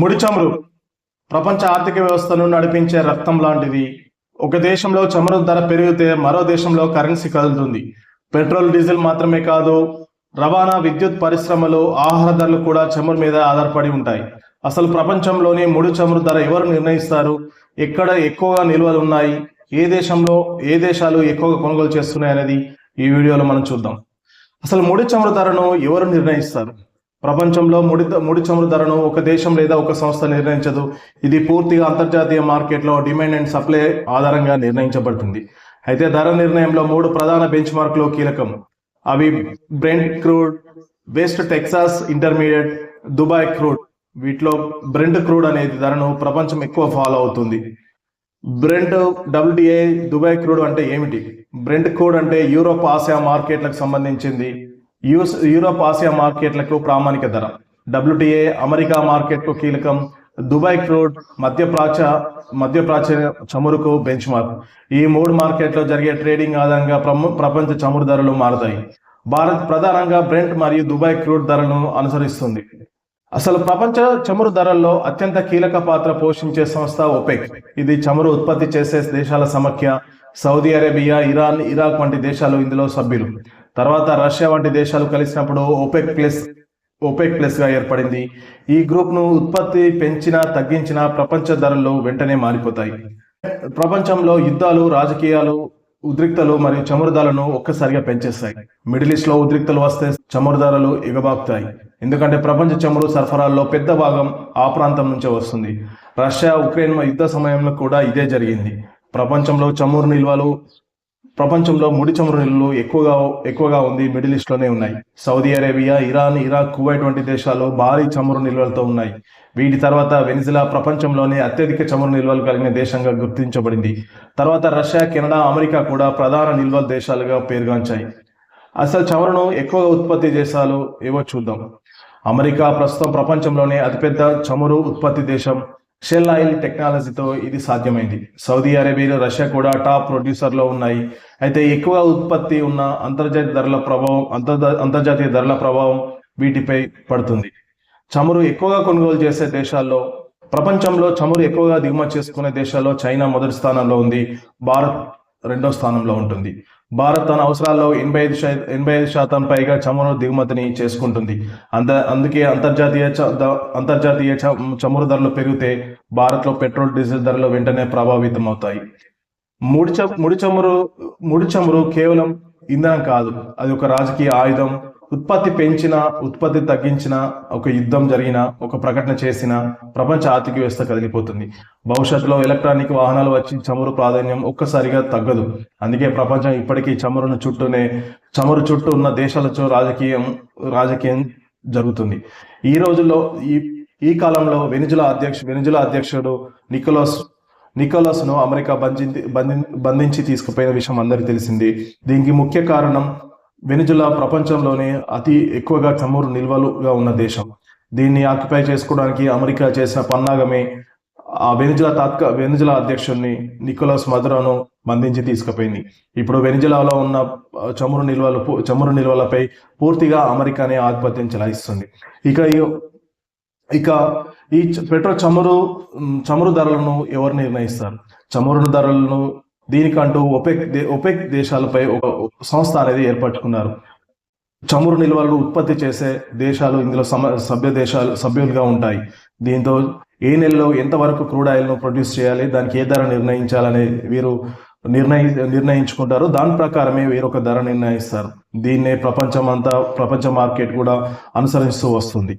ముడి చమురు ప్రపంచ ఆర్థిక వ్యవస్థను నడిపించే రక్తం లాంటిది. ఒక దేశంలో చమురు ధర పెరిగితే మరో దేశంలో కరెన్సీ కదులుతుంది. పెట్రోల్ డీజిల్ మాత్రమే కాదు రవాణా విద్యుత్ పరిశ్రమలు ఆహార ధరలు కూడా చమురు మీద ఆధారపడి ఉంటాయి. అసలు ప్రపంచంలోని ముడి చమురు ధర ఎవరు నిర్ణయిస్తారు? ఎక్కడ ఎక్కువగా నిల్వలు ఉన్నాయి? ఏ దేశంలో ఏ దేశాలు ఎక్కువగా కొనుగోలు చేస్తున్నాయి అనేది ఈ వీడియోలో మనం చూద్దాం. అసలు ముడి చమురు ధరను ఎవరు నిర్ణయిస్తారు? ప్రపంచంలో ముడి ముడి చమురు ధరను ఒక దేశం లేదా ఒక సంస్థ నిర్ణయించదు. ఇది పూర్తిగా అంతర్జాతీయ మార్కెట్లో డిమాండ్ అండ్ సప్లై ఆధారంగా నిర్ణయించబడుతుంది. అయితే ధర నిర్ణయంలో మూడు ప్రధాన బెంచ్ మార్కులు కీలకం. అవి Brent crude West Texas Intermediate Dubai crude. వీటిలో బ్రెంట్ క్రూడ్ అనేది ధరను ప్రపంచం ఎక్కువ ఫాలో అవుతుంది. బ్రెంట్ డబ్ల్యూడిఏ దుబాయ్ క్రూడ్ అంటే ఏమిటి? బ్రెంట్ క్రూడ్ అంటే యూరోప్ ఆసియా మార్కెట్లకు సంబంధించింది. యూస్ యూరోప్ ఆసియా మార్కెట్లకు ప్రామాణిక ధర. డబ్ల్యూటిఏ అమెరికా మార్కెట్కు కీలకం. దుబాయ్ క్రూడ్ మధ్యప్రాచ్య మధ్యప్రాచ్య చమురుకు బెంచ్ మార్క్ ఈ మూడు మార్కెట్లో జరిగే ట్రేడింగ్ ఆధారంగా ప్రము- ప్రపంచ చమురు ధరలు మారుతాయి. భారత్ ప్రధానంగా బ్రెంట్ మరియు దుబాయ్ క్రూడ్ ధరలను అనుసరిస్తుంది. అసలు ప్రపంచ చమురు ధరల్లో అత్యంత కీలక పాత్ర పోషించే సంస్థ ఒపెక్ ఇది చమురు ఉత్పత్తి చేసే దేశాల సమఖ్య. సౌదీ అరేబియా ఇరాన్ ఇరాక్ వంటి దేశాలు ఇందులో సభ్యులు. తర్వాత రష్యా వంటి దేశాలు కలిసినప్పుడు ఓపెక్ ప్లస్ ఓపెక్ ప్లస్గా ఏర్పడింది. ఈ గ్రూప్ను ఉత్పత్తి పెంచినా తగ్గించినా ప్రపంచ ధరలు వెంటనే మారిపోతాయి. ప్రపంచంలో యుద్ధాలు రాజకీయాలు ఉద్రిక్తలు మరియు చమురు ధరలను ఒక్కసారిగా పెంచేస్తాయి. మిడిల్ ఈస్ట్లో ఉద్రిక్తలు వస్తే చమురు ధరలు ఎగబాకుతాయి. ఎందుకంటే ప్రపంచ చమురు సరఫరాల్లో పెద్ద భాగం ఆ ప్రాంతం నుంచే వస్తుంది. రష్యా ఉక్రెయిన్ యుద్ధ సమయంలో కూడా ఇదే జరిగింది. ప్రపంచంలో చమురు నిల్వలు ప్రపంచంలో ముడి చమురు నిల్వలు ఎక్కువగా ఎక్కువగా ఉంది మిడిల్ ఈస్ట్లోనే ఉన్నాయి. Saudi Arabia Iran Iraq Kuwait వంటి దేశాలు భారీ చమురు నిల్వలతో ఉన్నాయి. వీటి తర్వాత వెనిజులా ప్రపంచంలోనే అత్యధిక చమురు నిల్వలు కలిగిన దేశంగా గుర్తించబడింది. తర్వాత రష్యా కెనడా అమెరికా కూడా ప్రధాన నిల్వ దేశాలుగా పేరుగాంచాయి. అసలు చమురును ఎక్కువగా ఉత్పత్తి దేశాలు ఏవో చూద్దాం. అమెరికా ప్రస్తుతం ప్రపంచంలోనే అతిపెద్ద చమురు ఉత్పత్తి దేశం. షెల్ ఆయిల్ టెక్నాలజీతో ఇది సాధ్యమైంది. సౌదీ అరేబియా రష్యా కూడా టాప్ ప్రొడ్యూసర్లో ఉన్నాయి. అయితే ఎక్కువ ఉత్పత్తి ఉన్న అంతర్జాతీయ ధరల ప్రభావం అంతర్జాతీయ ధరల ప్రభావం వీటిపై పడుతుంది. చమురు ఎక్కువగా కొనుగోలు చేసే దేశాల్లో ప్రపంచంలో చమురు ఎక్కువగా దిగుమతి చేసుకునే దేశాల్లో చైనా మొదటి స్థానంలో ఉంది. భారత్ రెండో స్థానంలో ఉంటుంది. భారత్ తన అవసరాల్లో ఎనభై ఐదు ఎనభై ఐదు శాతం పైగా చమురు దిగుమతిని చేసుకుంటుంది. అంద అందుకే అంతర్జాతీయ చ- అంతర్జాతీయ చ- చమురు ధరలు పెరిగితే భారత్లో పెట్రోల్ డీజిల్ ధరలు వెంటనే ప్రభావితం అవుతాయి ముడి చ ముడి చమురు ముడి చమురు కేవలం ఇంధనం కాదు. అది ఒక రాజకీయ ఆయుధం ఉత్పత్తి పెంచిన ఉత్పత్తి తగ్గించిన ఒక యుద్ధం జరిగిన ఒక ప్రకటన చేసిన ప్రపంచ ఆర్థిక వ్యవస్థ కదిలిపోతుంది. భవిష్యత్తులో ఎలక్ట్రానిక్ వాహనాలు వచ్చి చమురు ప్రాధాన్యం ఒక్కసారిగా తగ్గదు. అందుకే ప్రపంచం ఇప్పటికీ చమురును చుట్టూనే చమురు చుట్టూ ఉన్న దేశాలతో రాజకీయం రాజకీయం జరుగుతుంది. ఈ రోజుల్లో ఈ ఈ కాలంలో వెనిజులా అధ్యక్ష వెనిజులా అధ్యక్షుడు నికోలస్ నికోలస్ను అమెరికా బంధించి బంధించి తీసుకుపోయిన విషయం అందరికీ తెలిసింది. దీనికి ముఖ్య కారణం వెనిజులా ప్రపంచంలోనే అతి ఎక్కువగా చమురు నిల్వలుగా ఉన్న దేశం. దీన్ని ఆక్యుపై చేసుకోవడానికి అమెరికా చేసిన పన్నాగమే ఆ వెనిజులా తాత్క వెనిజులా అధ్యక్షుడిని నికోలస్ మదురాను బంధించి తీసుకుపోయింది. ఇప్పుడు వెనిజులాలో ఉన్న చమురు నిల్వలు చమురు నిల్వలపై పూర్తిగా అమెరికానే ఆధిపత్యం చెలాయిస్తుంది. ఇక ఈ- ఇక ఈ పెట్రోల్ చమురు చమురు ధరలను ఎవరు నిర్ణయిస్తారు? చమురు ధరలను దీనికంటూ ఒపెక్ దే- ఒపెక్ దేశాలపై ఒక సంస్థ అనేది ఏర్పరచుకున్నారు. చమురు నిల్వలు ఉత్పత్తి చేసే దేశాలు ఇందులో సమ సభ్య దేశాలు సభ్యులుగా ఉంటాయి. దీంతో ఏ నెలలో ఎంతవరకు క్రూడ్ ఆయిల్ను ప్రొడ్యూస్ చేయాలి దానికి ఏ ధర నిర్ణయించాలని వీరు నిర్ణయి నిర్ణయించుకుంటారు. దాని ప్రకారమే వేరొక ధర నిర్ణయిస్తారు. దీన్నే ప్రపంచం అంతా ప్రపంచ మార్కెట్ కూడా అనుసరిస్తూ వస్తుంది.